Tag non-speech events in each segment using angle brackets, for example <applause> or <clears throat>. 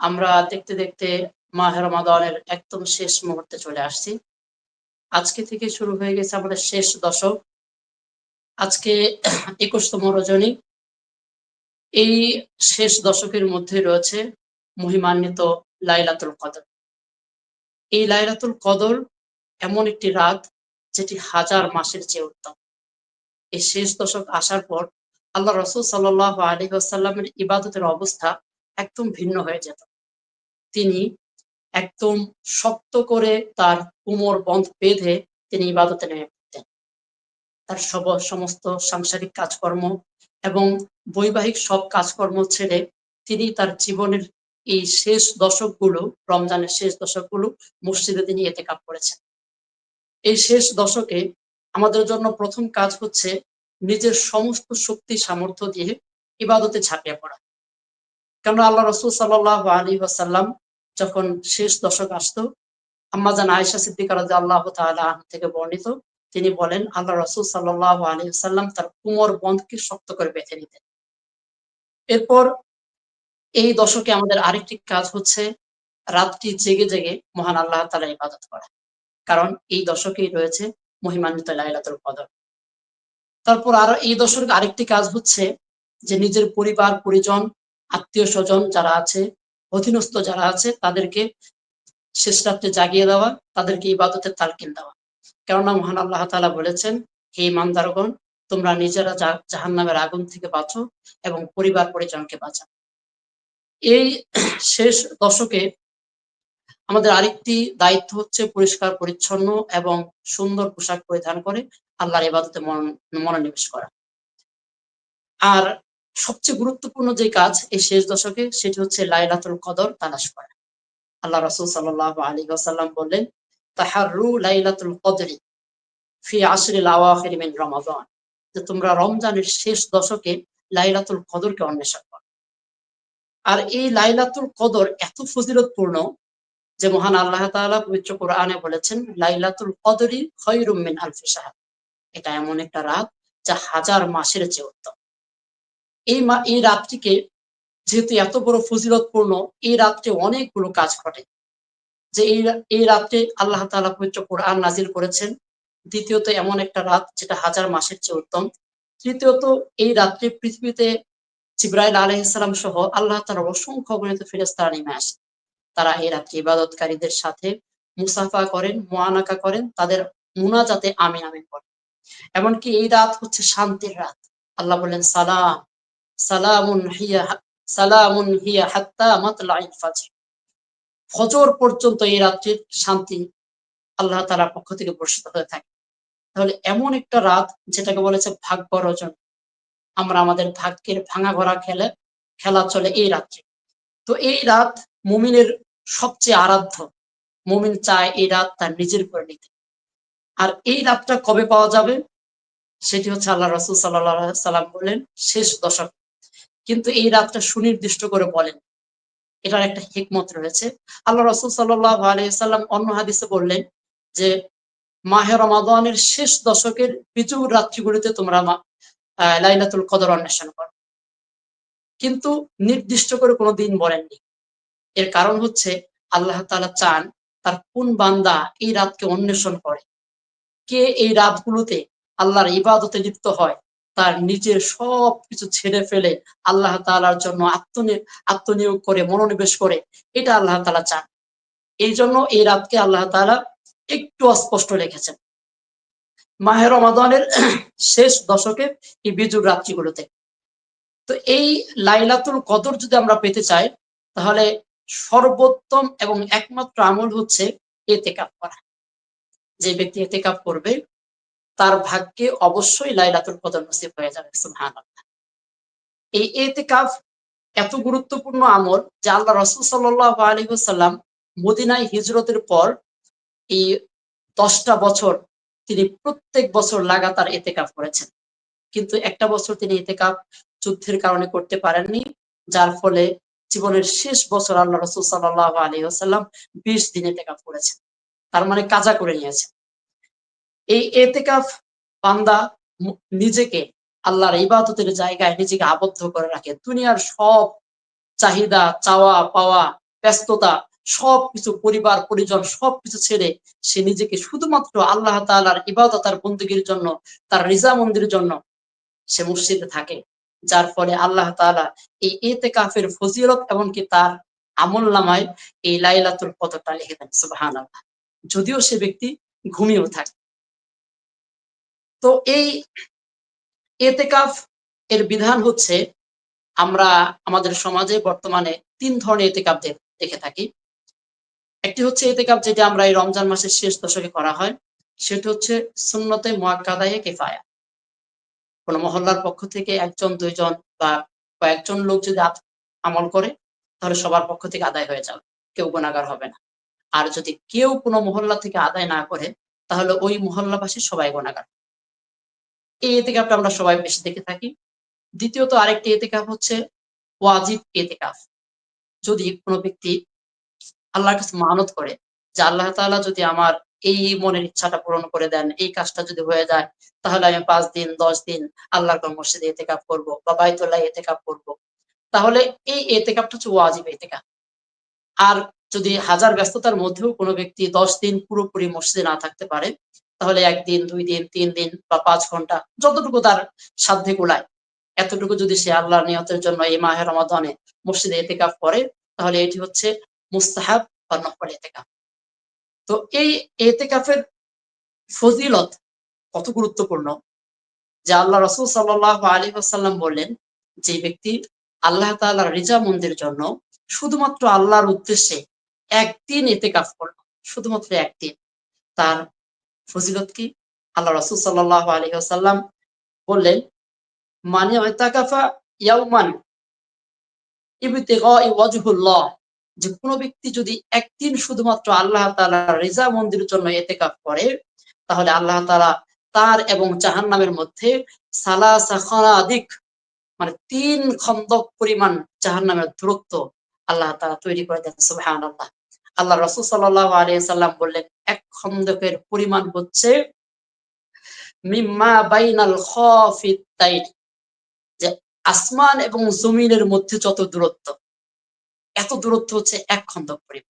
আমরা দেখতে দেখতে মাহের রমাদানের একদম শেষ মুহূর্তে চলে আসছি। আজকে থেকে শুরু হয়ে গেছে আমাদের শেষ দশক। আজকে একুশতম রজনী। এই শেষ দশকের মধ্যে রয়েছে মহিমান্বিত লাইলাতুল কদর। এই লাইলাতুল কদর এমন একটি রাত যেটি হাজার মাসের চেয়ে উত্তম। এই শেষ দশক আসার পর আল্লাহ রসুল সাল্লাহ আলী আসাল্লামের ইবাদতের অবস্থা একদম ভিন্ন হয়ে যেত। তিনি একদম শক্ত করে তার কোমর বন্ধ বেঁধে তিনি ইবাদতে নেমে পড়তেন। তার সব, সমস্ত সাংসারিক কাজকর্ম এবং বৈবাহিক সব কাজকর্ম ছেড়ে তিনি তার জীবনের এই শেষ দশকগুলো, রমজানের শেষ দশকগুলো মসজিদে তিনি এতে কাপ করেছেন। এই শেষ দশকে আমাদের জন্য প্রথম কাজ হচ্ছে নিজের সমস্ত শক্তি, সামর্থ্য দিয়ে ইবাদতে ঝাঁপিয়ে পড়া। কেন আল্লাহ রসুল সাল্লাহ আলী ওয়াসাল্লাম যখন শেষ দশক আসতো আম্মাজান আয়সা সিদ্দিকার আল্লাহ তালা থেকে বর্ণিত, তিনি বলেন, আল্লাহ রসুল সাল্লাহ আলী সাল্লাম তার কুমর বন্ধকে শক্ত করে বেঁধে নিতেন। এরপর এই দশকে আমাদের আরেকটি কাজ হচ্ছে, রাতটি জেগে জেগে মহান আল্লাহ তালা ইবাদত করা। কারণ এই দশকেই রয়েছে মহিমান্বিত লাইলাতুল কদর। তারপর আরও এই দশকের আরেকটি কাজ হচ্ছে যে নিজের পরিবার, পরিজন আত্মীয় স্বজন যারা আছে, অধীনস্থ যারা আছে, তাদেরকে শেষ রাত্রে জাগিয়ে দেওয়া, তাদেরকে ইবাদতের তালকিন দেওয়া। কেননা মহান আল্লাহ তালা বলেছেন, হে ইমানদারগণ, তোমরা নিজেরা জাহান নামের আগুন থেকে বাঁচো এবং পরিবার পরিজনকে বাঁচাও। এই শেষ দশকে আমাদের আরেকটি দায়িত্ব হচ্ছে পরিষ্কার, পরিচ্ছন্ন এবং সুন্দর পোশাক পরিধান করে আল্লাহর ইবাদতে মনোনিবেশ করা। আর সবচেয়ে গুরুত্বপূর্ণ যে কাজ এই শেষ দশকে, সেটি হচ্ছে লাইলাতুল কদর তালাশ করা। আল্লাহ রসুল সাল্লাহ আলী ওসাল্লাম বললেন তাহারু লাইলাতুল কদরি ফি আশরিল আওয়াখির মিন রমাদান যে তোমরা রমজানের শেষ দশকে লাইলাতুল কদরকে অন্বেষণ করো। আর এই লাইলাতুল কদর এত ফজিলতপূর্ণ যে মহান আল্লাহ তাআলা পবিত্র কোরআনে বলেছেন, লাইলাতুল কদরি খয়রুম মিন আলফি সাহাব এটা এমন একটা রাত যা হাজার মাসের চেয়ে উত্তম। এই মা, এই রাতটিকে যেহেতু এত বড় ফজিলতপূর্ণ এই রাত্রে অনেকগুলো কাজ ঘটে। যে এই এই রাত্রে আল্লাহ তালা পবিত্র কোরআন নাজির করেছেন। দ্বিতীয়ত এমন একটা রাত যেটা হাজার মাসের চেয়ে উত্তম। তৃতীয়ত এই রাত্রে পৃথিবীতে জিব্রাইল আলহিসাম সহ আল্লাহ তালার অসংখ্য গণিত ফেরেস্তারা নেমে আসে। তারা এই রাত্রে ইবাদতকারীদের সাথে মুসাফা করেন মোয়ানাকা করেন, তাদের মুনাজাতে আমিন আমিন করেন। এমনকি এই রাত হচ্ছে শান্তির রাত। আল্লাহ বললেন, সালাম। সালামুন হিয়া সালামুন হিয়া হাত্তা মাতলাইল ফাজর। ফজর পর্যন্ত এই রাত্রির শান্তি আল্লাহ তালার পক্ষ থেকে বর্ষিত হয়ে থাকে। তাহলে এমন একটা রাত যেটাকে বলেছে ভাগ্য রজন। আমরা আমাদের ভাগ্যের ভাঙা ঘোরা খেলে, খেলা চলে এই রাত্রে। তো এই রাত মুমিনের সবচেয়ে আরাধ্য। মুমিন চায় এই রাত তার নিজের করে নিতে। আর এই রাতটা কবে পাওয়া যাবে? সেটি হচ্ছে আল্লাহ রসুল সাল্লাহ সাল্লাম বললেন, শেষ দশক কিন্তু এই রাতটা সুনির্দিষ্ট করে বলেন। এটার একটা হিকমত রয়েছে। আল্লাহ রসুল সাল্লাহ আলাইসাল্লাম অন্য হাদিসে বললেন যে, মাহে রমাদানের শেষ দশকের বিজুর রাত্রিগুলিতে তোমরা লাইলাতুল কদর অন্বেষণ করো। কিন্তু নির্দিষ্ট করে কোনো দিন বলেননি। এর কারণ হচ্ছে আল্লাহ তালা চান তার কোন বান্দা এই রাতকে অন্বেষণ করে। কে এই রাতগুলোতে আল্লাহর ইবাদতে লিপ্ত হয় তার নিজের সব কিছু ছেড়ে ফেলে আল্লাহ তালার জন্য আত্মনিয়োগ আত্মনিয়োগ করে, মনোনিবেশ করে, এটা আল্লাহ তালা চান। এই জন্য এই রাতকে আল্লাহ তালা একটু অস্পষ্ট রেখেছেন। মাহের রমাদানের শেষ দশকে এই বিজুর রাত্রিগুলোতে। তো এই লাইলাতুল কদর যদি আমরা পেতে চাই, তাহলে সর্বোত্তম এবং একমাত্র আমল হচ্ছে এতে কাপ করা। যে ব্যক্তি এতে কাপ করবে তার ভাগ্যে অবশ্যই লাইলাতুল কদর নসিব হয়ে যাবে সুহান এই এতেকাফ এত গুরুত্বপূর্ণ আমল যে আল্লাহ রসুল সাল্লাহ আলী মদিনায় হিজরতের পর এই দশটা বছর তিনি প্রত্যেক বছর লাগাতার এতেকাফ করেছেন। কিন্তু একটা বছর তিনি এতেকাফ যুদ্ধের কারণে করতে পারেননি, যার ফলে জীবনের শেষ বছর আল্লাহ রসুল সাল্লাহ আলী বিশ দিন এতেকাফ করেছেন। তার মানে কাজা করে নিয়েছেন। এই এতেকাফ বান্দা নিজেকে আল্লাহর ইবাদতের জায়গায় নিজেকে আবদ্ধ করে রাখে। দুনিয়ার সব চাহিদা, চাওয়া, পাওয়া, ব্যস্ততা, সবকিছু পরিবার, পরিজন, সবকিছু ছেড়ে সে নিজেকে শুধুমাত্র আল্লাহ তালার ইবাদত আর বন্দুকির জন্য, তার রিজা মন্দিরের জন্য সে মসজিদে থাকে। যার ফলে আল্লাহ তালা এই এতে কাফের ফজিলত এমনকি তার আমল নামায় এই লাইলাতুল কদরটা লিখে দেন। সুবাহান আল্লাহ যদিও সে ব্যক্তি ঘুমিয়েও থাকে। তো এই এতেকাফ এর বিধান হচ্ছে আমরা আমাদের সমাজে বর্তমানে তিন ধরনের এতেকাপ দেখে থাকি। একটি হচ্ছে এতেকাপ যেটা আমরা এই রমজান মাসের শেষ দশকে করা হয়, সেটি হচ্ছে সুন্নতে মোয়াক্কাদায়ে কেফায়া। কোন মহল্লার পক্ষ থেকে একজন, দুইজন বা কয়েকজন লোক যদি আমল করে, তাহলে সবার পক্ষ থেকে আদায় হয়ে যাবে, কেউ গুণাগার হবে না। আর যদি কেউ কোনো মহল্লা থেকে আদায় না করে, তাহলে ওই মহল্লাবাসী সবাই গুণাগার এই এতেকাপটা আমরা সবাই বেশি দেখে থাকি। দ্বিতীয়ত আরেকটি এতেকাপ হচ্ছে ওয়াজিব এতেকাফ। যদি কোনো ব্যক্তি আল্লাহর কাছে মানত করে যে আল্লাহ তাআলা যদি আমার এই মনের ইচ্ছাটা পূরণ করে দেন, এই কাজটা যদি হয়ে যায়, তাহলে আমি পাঁচ দিন, দশ দিন আল্লাহর মসজিদে এতেকাপ করব বা বাইতুল্লাহ এতেকাপ করব। তাহলে এই এতেকাপটা হচ্ছে ওয়াজিব এতেকাপ আর যদি হাজার ব্যস্ততার মধ্যেও কোনো ব্যক্তি দশ দিন পুরোপুরি মসজিদে না থাকতে পারে তাহলে একদিন, দুই দিন, তিন দিন বা পাঁচ ঘণ্টা যতটুকু তার সাধ্যে কুলায় এতটুকু যদি সে আল্লাহর নিয়তের জন্য এই মাহের রমাদানে মসজিদে এতেকাফ করে, তাহলে এটি হচ্ছে মুস্তাহাব বা নফল এতেকাফ। তো এই এতেকাফের ফজিলত কত গুরুত্বপূর্ণ? যে আল্লাহ রসুল সাল্লাহ আলী আসাল্লাম বললেন যে ব্যক্তি আল্লাহ তাল্লাহ রিজা মন্দির জন্য শুধুমাত্র আল্লাহর উদ্দেশ্যে একদিন এতে কাজ করল, শুধুমাত্র একদিন। তার ফজিলত কি? আল্লাহ রসুল সাল্লাহ আলী আসাল্লাম বললেন মানে ইয়াউমান যে কোনো ব্যক্তি যদি একদিন শুধুমাত্র আল্লাহ তালা রেজা মন্দিরের জন্য এতেকাফ করে, তাহলে আল্লাহ তালা তার এবং জাহান নামের মধ্যে সালাদিক মানে তিন খন্দক পরিমাণ জাহান নামের দূরত্ব আল্লাহ তালা তৈরি করে দেন সুহান আল্লাহ আল্লাহ রসুল সাল্লাহ আলিয়া সাল্লাম বললেন, এক খন্দকের পরিমাণ হচ্ছে মিম্মা বাইনাল যে আসমান এবং জমিনের মধ্যে যত দূরত্ব, এত দূরত্ব হচ্ছে এক খন্দক পরিমাণ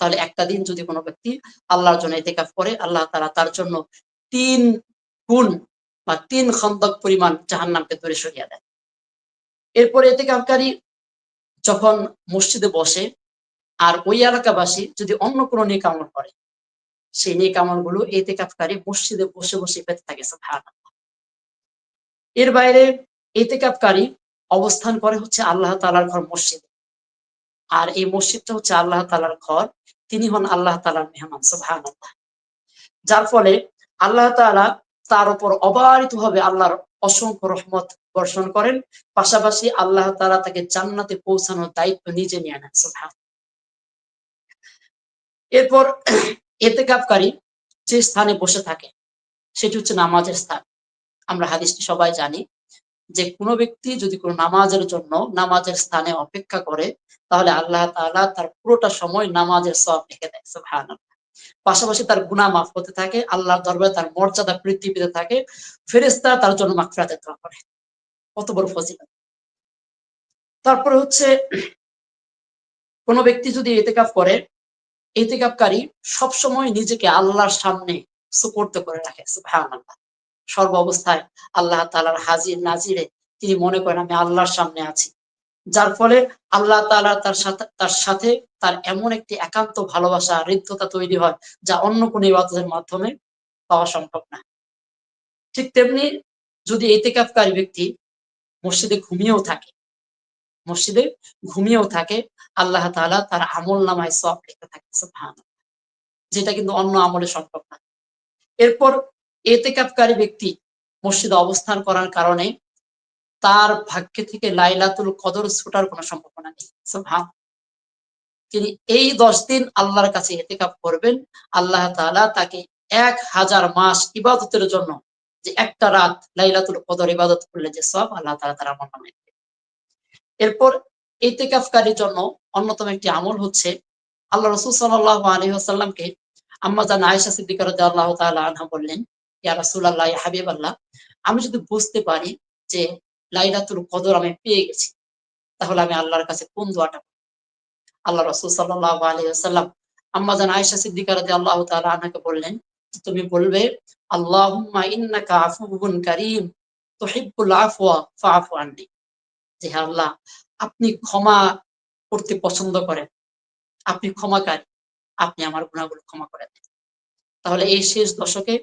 তাহলে একটা দিন যদি কোনো ব্যক্তি আল্লাহর জন্য এতেকাফ করে, আল্লাহ তারা তার জন্য তিন গুণ বা তিন খন্দক পরিমাণ জাহান্নামকে দূরে সরিয়ে দেয়। এরপরে এতেকাফকারী যখন মসজিদে বসে আর ওই এলাকাবাসী যদি অন্য কোনো নিয়ে কামল করে, সেই নিয়ে কামলগুলো এতেকাফকারী মসজিদে বসে বসে পেতে থাকে এর বাইরে এতেকাপকারী অবস্থান করে হচ্ছে আল্লাহ তালার ঘর মসজিদ। আর এই মসজিদটা হচ্ছে আল্লাহ তালার ঘর, তিনি হন আল্লাহ তালার মেহমান সুহান যার ফলে আল্লাহ তালা তার উপর অবারিত ভাবে আল্লাহর অসংখ্য রহমত বর্ষণ করেন, পাশাপাশি আল্লাহ তালা তাকে জান্নাতে পৌঁছানোর দায়িত্ব নিজে নিয়ে নেন সুহান এরপর এতেকাপকারী যে স্থানে বসে থাকে, সেটি হচ্ছে নামাজের স্থান। আমরা হাদিসটি সবাই জানি যে কোনো ব্যক্তি যদি কোনো নামাজের জন্য নামাজের স্থানে অপেক্ষা করে, তাহলে আল্লাহ তাআলা তার পুরোটা সময় নামাজের সব রেখে দেয় পাশাপাশি তার গুণা মাফ হতে থাকে, আল্লাহর দরবারে তার মর্যাদা বৃদ্ধি পেতে থাকে ফেরেস্তা তার জন্য মাকফিরাতের দোয়া করে। কত বড় ফজিলত। তারপরে হচ্ছে, কোনো ব্যক্তি যদি এতেকাফ করে এতেকাফকারী সবসময় নিজেকে আল্লাহর সামনে সুপর্দ করে রাখে, সুবহানাল্লাহ। সর্ব অবস্থায় আল্লাহ তালার হাজির নাজিরে তিনি মনে করেন, আমি আল্লাহর সামনে আছি। যার ফলে আল্লাহ তালা তার সাথে তার সাথে তার এমন একটি একান্ত ভালোবাসা, হৃদ্যতা তৈরি হয় যা অন্য কোনো ইবাদতের মাধ্যমে পাওয়া সম্ভব না। ঠিক তেমনি যদি এতেকাফকারী ব্যক্তি মসজিদে ঘুমিয়েও থাকে মসজিদে ঘুমিয়েও থাকে, আল্লাহ তালা তার আমল নামায় সব লিখে থাকে যেটা কিন্তু অন্য আমলে সম্ভব না। এরপর এতেকাপকারী ব্যক্তি মসজিদে অবস্থান করার কারণে তার ভাগ্যে থেকে লাইলাতুল কদর ছোটার কোনো সম্ভাবনা নেই ভান তিনি এই দশ দিন আল্লাহর কাছে এতেকাপ করবেন, আল্লাহ তালা তাকে এক হাজার মাস ইবাদতের জন্য যে একটা রাত লাইলাতুল কদর ইবাদত করলে যে সব আল্লাহ তালা তার আমল নামে এরপর এতেকাফকারীর জন্য অন্যতম একটি আমল হচ্ছে আল্লাহ রসুল সাল্লাহ আলহি আসাল্লামকে আম্মা জান আয়েশা সিদ্দিকার আল্লাহ তালা আনহা বললেন, ইয়া রাসুল্লাহ হাবিব আল্লাহ আমি যদি বুঝতে পারি যে লাইলাতুল কদর আমি পেয়ে গেছি, তাহলে আমি আল্লাহর কাছে কোন দোয়াটা আল্লাহ রসুল সাল্লাহ আলী আসাল্লাম আম্মা জান আয়সা সিদ্দিকা রাদি আল্লাহ তাআলা আনাকে বললেন, তুমি বলবে, আল্লাহুম্মা ইন্নাকা আফুবুন কারীম, তুহিব্বুল আফওয়া, ফাআফু আননি। যে হে আল্লাহ আপনি ক্ষমা করতে পছন্দ করেন। আপনি ক্ষমাকারী, আপনি আমার গুণাগুলো ক্ষমা করে দেন তাহলে এই শেষ দশকে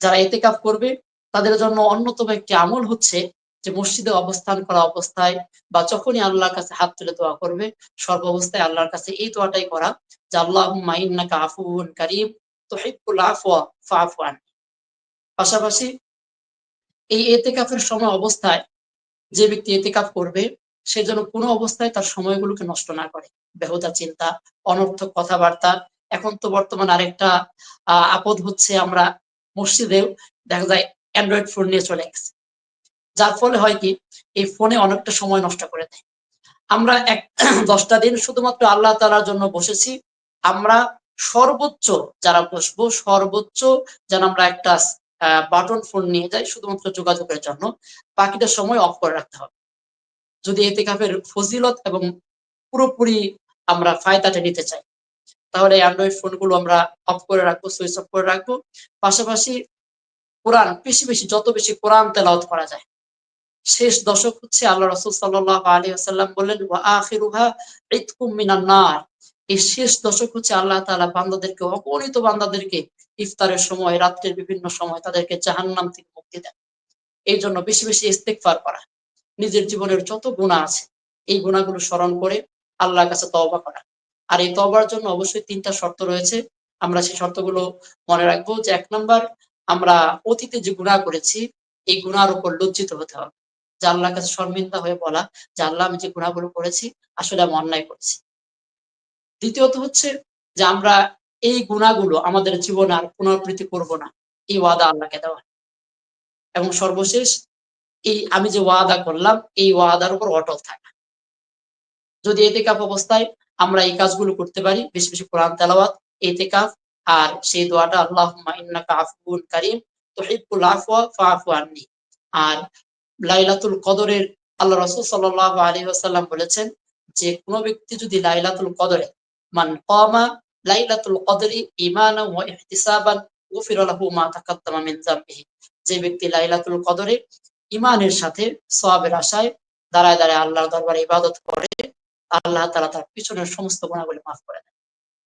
যারা এতেকাফ করবে, তাদের জন্য অন্যতম একটি আমল হচ্ছে যে মসজিদে অবস্থান করা অবস্থায় বা যখনই আল্লাহর কাছে হাত তুলে দোয়া করবে সর্ব অবস্থায় আল্লাহর কাছে এই দোয়াটাই করা যে আল্লাহ মাইন্নাকা আফুন কারিম তোহিবুল আফওয়া ফাফু পাশাপাশি এই এতেকাফের সময় অবস্থায় যে ব্যক্তি এতেকাফ করবে, সে যেন কোনো অবস্থায় তার সময়গুলোকে নষ্ট না করে। বেহুদা চিন্তা, অনর্থক কথাবার্তা। এখন তো বর্তমান আরেকটা আপদ হচ্ছে আমরা মসজিদেও দেখা যায় অ্যান্ড্রয়েড ফোন নিয়ে চলে গেছে। যার ফলে হয় কি, এই ফোনে অনেকটা সময় নষ্ট করে দেয়। আমরা এক <clears throat> দশটা দিন শুধুমাত্র আল্লাহ তালার জন্য বসেছি। আমরা সর্বোচ্চ যারা বসবো, সর্বোচ্চ যেন আমরা একটা বাটন ফোন নিয়ে যাই শুধুমাত্র যোগাযোগের জন্য। বাকিটা সময় অফ করে রাখতে হবে। যদি এতে কাপের ফজিলত এবং পুরোপুরি আমরা ফায়দাটা নিতে চাই, তাহলে অ্যান্ড্রয়েড ফোনগুলো আমরা অফ করে রাখব সুইচ অফ করে রাখব। পাশাপাশি কোরআন, বেশি বেশি, যত বেশি কোরআন তেলাওত করা যায়। শেষ দশক হচ্ছে আল্লাহ রসুল সাল্লাহ আলী আসাল্লাম বললেন আখিরুহা ইতকুম মিনান নার। এই শেষ দশক হচ্ছে আল্লাহ তালা বান্দাদেরকে, অগণিত বান্দাদেরকে ইফতারের সময়, রাত্রের বিভিন্ন সময় তাদেরকে জাহান্নাম থেকে মুক্তি দেন এই জন্য বেশি বেশি ইস্তেকফার করা। নিজের জীবনের যত গুণা আছে, এই গুণাগুলো স্মরণ করে আল্লাহর কাছে তওবা করা। আর এই তবার জন্য অবশ্যই তিনটা শর্ত রয়েছে। আমরা সেই শর্তগুলো মনে রাখব যে, এক নম্বর, আমরা অতীতে যে গুণা করেছি, এই গুণার উপর লজ্জিত হতে হবে। যে আল্লাহর কাছে শর্মিন্দা হয়ে বলা যে, আল্লাহ, আমি যে গুণাগুলো করেছি, আসলে আমি অন্যায় করেছি। দ্বিতীয়ত হচ্ছে যে, আমরা এই গুণাগুলো আমাদের জীবনে আর পুনরাবৃত্তি করব না। এই ওয়াদা আল্লাহকে দেওয়া। এবং সর্বশেষ, এই আমি যে ওয়াদা করলাম, এই ওয়াদার উপর অটল থাকা। যদি এতে কাপ অবস্থায় আমরা এই কাজগুলো করতে পারি, বেশি বেশি কোরআন, তেলাওয়াত এতে কাপ আর সেই দোয়াটা আল্লাহ আফুন কারিম তোহিবুল আফওয়া ফাফু আননি। আর লাইলাতুল কদরের আল্লাহ রসুল সাল্লাহ আলী আসাল্লাম বলেছেন যে, কোনো ব্যক্তি যদি লাইলাতুল কদরে, মান কমা লাইলাতুল কদরি ইমান ওয়া ইহতিসাবান গুফির লাহু মা তাকাদ্দামা মিন যামবিহি। যে ব্যক্তি লাইলাতুল কদরে ইমানের সাথে সওয়াবের আশায় দাঁড়ায় দাঁড়ায় আল্লাহর দরবারে ইবাদত করে, আল্লাহ তাআলা তার পিছনের সমস্ত গুণাগুলি মাফ করে দেন।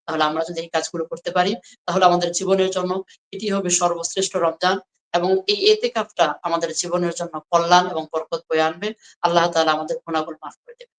তাহলে আমরা যদি এই কাজগুলো করতে পারি, তাহলে আমাদের জীবনের জন্য এটি হবে সর্বশ্রেষ্ঠ রমজান এবং এই এতে কাপটা আমাদের জীবনের জন্য কল্যাণ এবং বরকত বয়ে আনবে। আল্লাহ তাআলা আমাদের গুণাগুলো মাফ করে দেবে